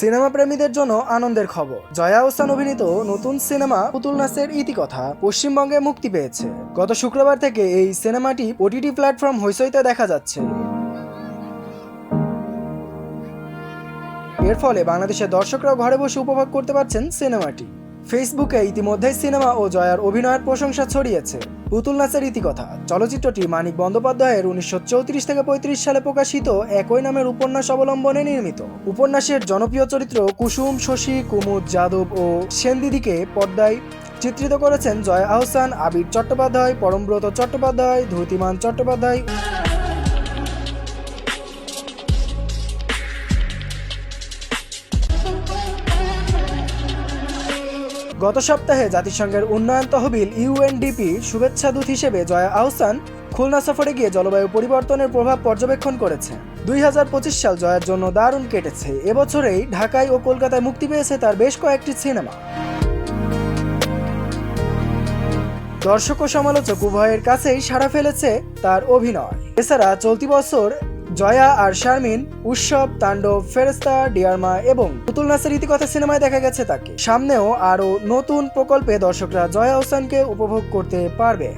Cinema প্রেমীদের জন্য আনন্দের খবর। জয়া হোসেন অভিনীত নতুন সিনেমা পুতুল নাচের ইতিকথা পশ্চিমবঙ্গে মুক্তি পেয়েছে। গত শুক্রবার থেকে এই সিনেমাটি ওটিটি প্ল্যাটফর্ম হইসইতে দেখা যাচ্ছে। এর ফলে বাংলাদেশের দর্শকরাও ঘরে বসে উপভোগ করতে পারছেন সিনেমাটি। ফেসবুকে ইতিমধ্যেই সিনেমা ও জয়ার অভিনয়ের প্রশংসা ছড়িয়েছে। পুতুল নাচের ইতিকথা। চলচ্চিত্রটি মানিক বন্দ্যোপাধ্যায়ের উনিশশো চৌত্রিশ থেকে পঁয়ত্রিশ সালে প্রকাশিত একই নামের উপন্যাস অবলম্বনে নির্মিত। উপন্যাসের জনপ্রিয় চরিত্র কুসুম, শশী, কুমুদ, যাদব ও সেনদিদিকে পর্দায় চিত্রিত করেছেন জয়া আহসান, আবির চট্টোপাধ্যায়, পরমব্রত চট্টোপাধ্যায়, ধুতিমান চট্টোপাধ্যায় গত সপ্তাহে জাতিসংঘের উন্নয়ন তহবিল ইউএনডিপি শুভেচ্ছা দূত হিসেবে জয়া আহসান খুলনা সফরে গিয়ে জলবায়ু পরিবর্তনের প্রভাব পর্যবেক্ষণ করেছে। দুই হাজার পঁচিশ সাল জয়ার জন্য দারুণ কেটেছে। এবছরেই ঢাকায় ও কলকাতায় মুক্তি পেয়েছে তার বেশ কয়েকটি সিনেমা। দর্শক ও সমালোচক উভয়ের কাছেই সাড়া ফেলেছে তার অভিনয়। এছাড়া চলতি বছর জয়া আর শারমিন, উৎসব, তাণ্ডব ফেরেস্তা ডিয়ারমা এবং পুতুল নাসের ইতিকথা সিনেমায় দেখা গেছে তাকে। সামনেও আরও নতুন প্রকল্পে দর্শকরা জয়া হোসেনকে উপভোগ করতে পারবে।